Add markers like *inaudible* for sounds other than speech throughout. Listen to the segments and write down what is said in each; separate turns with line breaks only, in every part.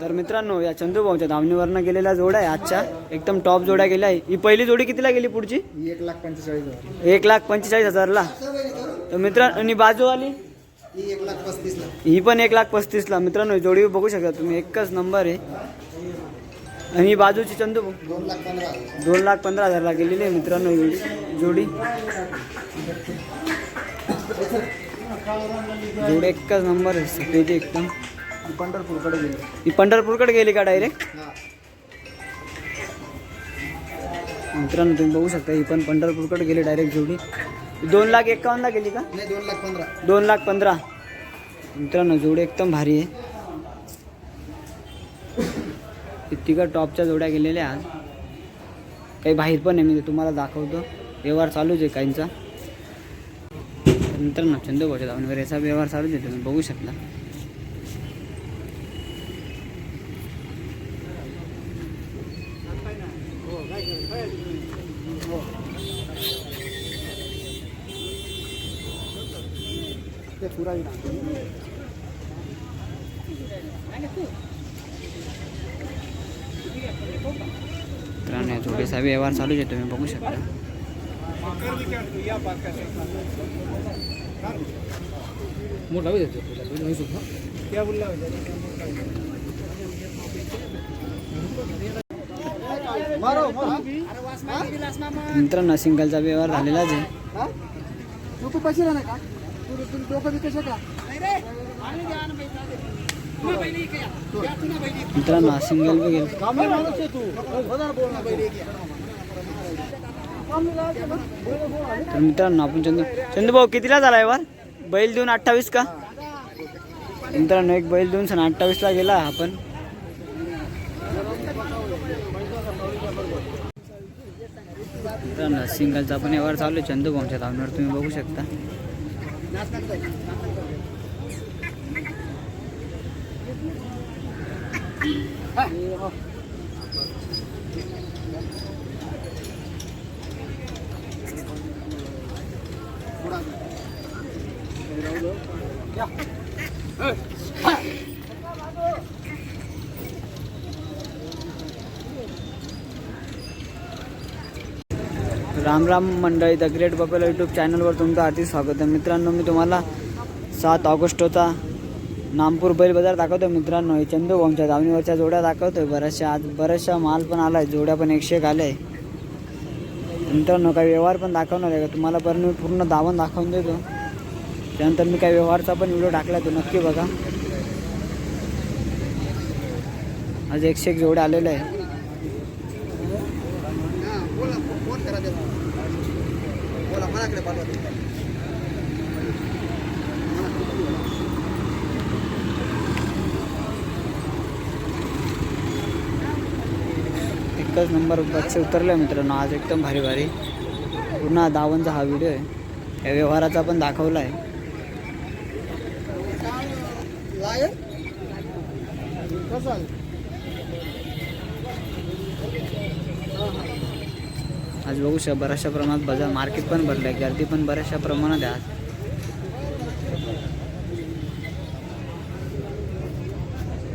तर मित्रांनो या चंदूभाऊच्या धावणीवरनं गेलेल्या जोड्या आहे आजच्या एकदम टॉप जोड्या गेल्या आहे. ही पहिली जोडी कितीला गेली पुढची?
एक लाख पंचेचाळीस हजार.
एक लाख पंचेचाळीस हजारला. तर मित्रांनो आणि बाजूवाली
ही एक लाख पस्तीसला.
ही पण एक लाख पस्तीसला. मित्रांनो ही जोडी बघू शकता तुम्ही एकच नंबर आहे. आणि ही बाजूची चंदू
दोन लाख पंधरा हजार.
दोन लाख पंधरा हजारला गेलेली आहे मित्रांनो ही जोडी. जोडी एकच नंबर आहे सफेदी एकदम.
ही पंढरपूरकडे गेली.
पंढरपूरकडे गेली का डायरेक्ट मित्रांनो तुम्ही बघू शकता ही पण पंढरपूरकडे गेली डायरेक्ट जोडी. दोन लाख एकावन्नला गेली का?
नाही दोन लाख पंधरा.
दोन लाख पंधरा. मित्रांनो जोडी एकदम भारी आहे. इतका टॉपच्या जोड्या गेलेल्या आज काही बाहेर पण आहे मी तुम्हाला दाखवतो. व्यवहार चालूच आहे काहींचा. मित्रांनो चंदूभाऊच्या धावणीवर याचा व्यवहार चालूच आहे तुम्ही बघू शकता.
ते पुरा
मित्रांनो या जोडीचा व्यवहार चालूच आहे तुम्ही बघू शकता
मोठा क्या बोलला मारो मारो
मित्रांनो सिंगलचा व्यवहार झालेलाच आहे.
तू तू पैसे राहणार का
मित्रांनो सिंगल बी गेला.
कामे माणूस आहे तू. हजार बोल ना बैल
तर मित्रांनो आपण चंदू चंदूभाऊ कितीला झाला व्यवहार बैल देऊन अठ्ठावीस का? मित्रांनो एक बैल देऊन सन अठ्ठावीसला गेला आपण. मित्रांनो सिंगलचा पण यावर चालू आहे. चंदूभाऊच्या धावण्यावर तुम्ही बघू शकता. राम राम मंडळी द ग्रेट बपेला यूट्यूब चॅनलवर तुमचं हार्दिक स्वागत आहे. मित्रांनो मी तुम्हाला सात ऑगस्टचा नामपूर बैल बाजार दाखवतो मित्रांनो. हे चंदू भाऊंच्या दावणीवरच्या जोड्या दाखवतोय. बऱ्याचशा आज बऱ्याचशा माल पण आला आहे जोड्या पण एकशे एक आले मित्रांनो काही व्यवहार पण दाखवणार आहे का? तुम्हाला पण मी पूर्ण दावण दाखवून देतो. त्यानंतर मी काही व्यवहारचा पण व्हिडिओ टाकला तो नक्की बघा. आज एकशे एक जोड्या आलेलं आहे
बोला बोला मनाकडे पाठवा.
एकच नंबर बक्षे उतरले मित्रांनो आज एकदम भारी भारी. पूर्ण दावणचा हा व्हिडिओ आहे. या व्यवहाराचा पण दाखवला आहे
कसं
आज बघू शकता बऱ्याचशा प्रमाणात बाजार मार्केट पण भरलं आहे गर्दी पण बऱ्याचशा प्रमाणात आहे आज.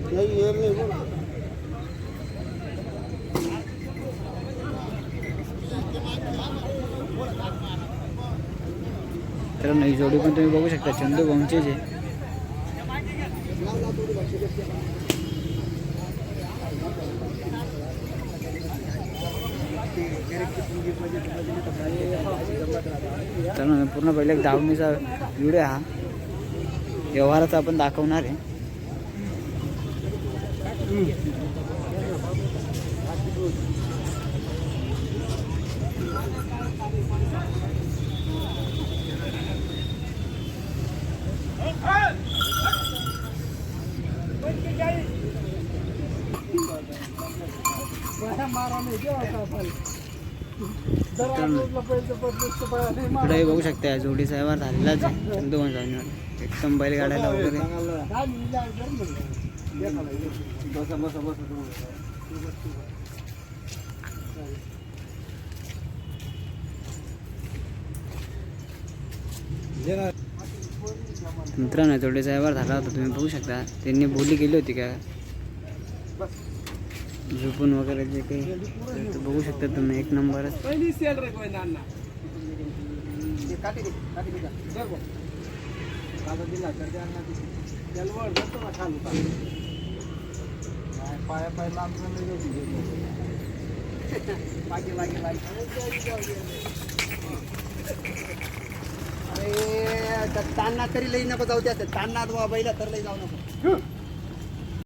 नाही, नाही,
तर ही जोडी पण तुम्ही बघू शकता चंदू भाऊंचे जे तर पूर्ण पहिले एक दावणीचा व्हिडिओ हा. व्यवहाराचा आपण दाखवणार आहे. इकडे बघू शकता जोडी जोडीचा व्यवहार झालेलाच आहे चंदू भाऊंचा एकदम बैलगाड्याला वगैरे.
बसा बसा
मित्रांनो जोडीचा व्यवहार झाला होता तुम्ही बघू शकता. त्यांनी बोली केली होती का? झोपून वगैरे जे काही तर बघू शकता तुम्ही. एक नंबरच
पहिली सेल रे कोई नाना.
ते काठी दे काठी दे जा.
देखो आता दिला तर ते अण्णा तेलवर जातो ना खालू. का पाया पाय लांब *laughs*
मागे मागे मागे. अरे तान्ना तरी लई नको जाऊ द्या तान्नात बैला तर लई जाऊ नको.